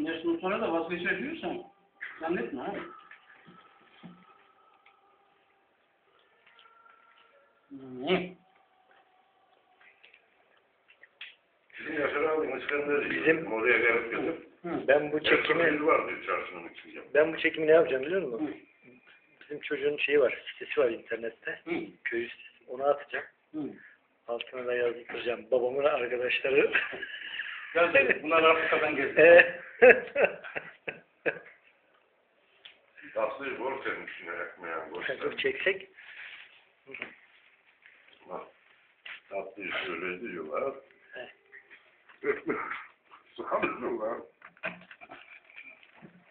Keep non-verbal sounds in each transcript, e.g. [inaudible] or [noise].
Bu yaşından sonra da vazgeçebiliyorsan zannetme ha. Hmm. Bizim Yaşar abi İskender Bizim- oraya gelip Hı. Ben bu çekimi çekimi var diyor çarşının içinde. ben bu çekimi ne yapacağım biliyor Hı. musun? Bizim çocuğun şeyi var, sitesi var internette. Hı. Köy sitesi. Onu atacağım. Hı. Altına da yazdıracağım. Babamın arkadaşları. [laughs] Gel bunlar Afrika'dan geldi. Eee? Tatlıyı [laughs] bol senin içine ekmeğe boş Dur ver. çeksek. Tatlıyı şöyle diyorlar. Ekmek sıkamıyorlar.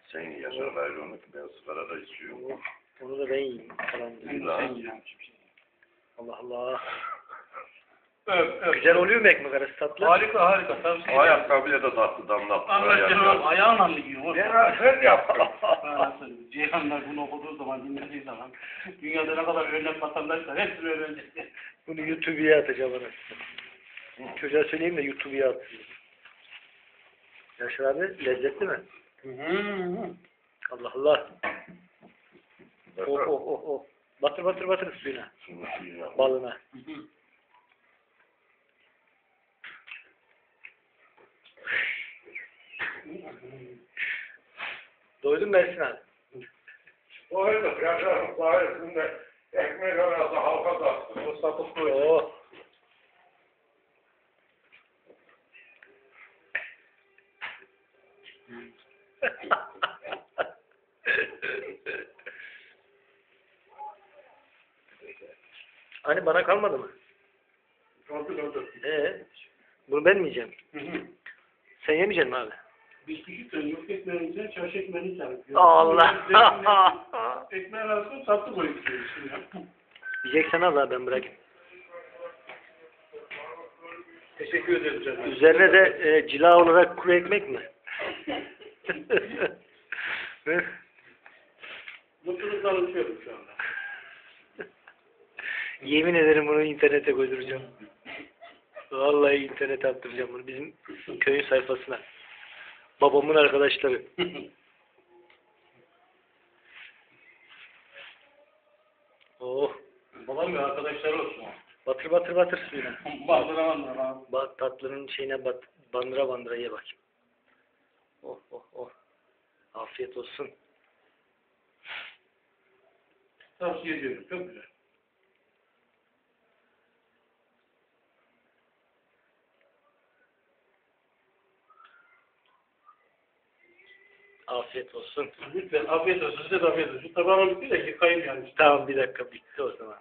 Sen Yaşar ayrı ki ben sigarada içiyorum. Onu, onu da ben yiyeyim falan. Allah Allah. Öp öp. Güzel oluyor mu ekmek arası tatlı? Harika harika. Tavsiye ederim. Ayakkabıya da tatlı damlattı. Canım ayağınla mı yiyor? Ben yaptın. [laughs] Anasını, Ceyhanlar bunu okuduğu zaman, dinlediği zaman dünyada ne kadar örnek vatandaş var hepsini öğrenecek. [laughs] Bunu YouTube'a atacağım ona. Çocuğa söyleyeyim de YouTube'a atsın. Yaşar abi lezzetli mi? Allah Allah. Oh oh oh oh. Batır batır batır suyuna. Şunu suyu yap. Doydun abi? O öyle Yaşar'ın sayesinde ekmek arası halka taktı. O satıp koydu. Oh. [laughs] hani bana kalmadı mı? Kaldı kaldı. Ee, bunu ben mi yiyeceğim? Sen yemeyeceksin mi abi? Biz küçükken yok ekmeğimize çarşı ekmeğini çarpıyor. Allah! [laughs] Ekmeğin arasında tatlı koyup ya. [laughs] Yiyeceksen al abi ben bırakayım. Teşekkür ederim canım. Üzerine de e, cila olarak kuru ekmek mi? [laughs] Mutlulukla uçuyorum şu anda. Yemin ederim bunu internete koyduracağım. Vallahi internete attıracağım bunu bizim köyün sayfasına. Babamın arkadaşları. [laughs] Oh, Babam ve arkadaşları olsun. batır batır batır suyuna. Bazıları var. Bak tatlının şeyine bat, bandıra bandıra ye bak. Oh oh oh. Afiyet olsun. Tavsiye ediyorum. Çok güzel. Afiyet olsun. Lütfen afiyet olsun. Size de afiyet olsun. Şu tabağımı bir de yıkayayım yani. Tamam bir dakika bitti o zaman.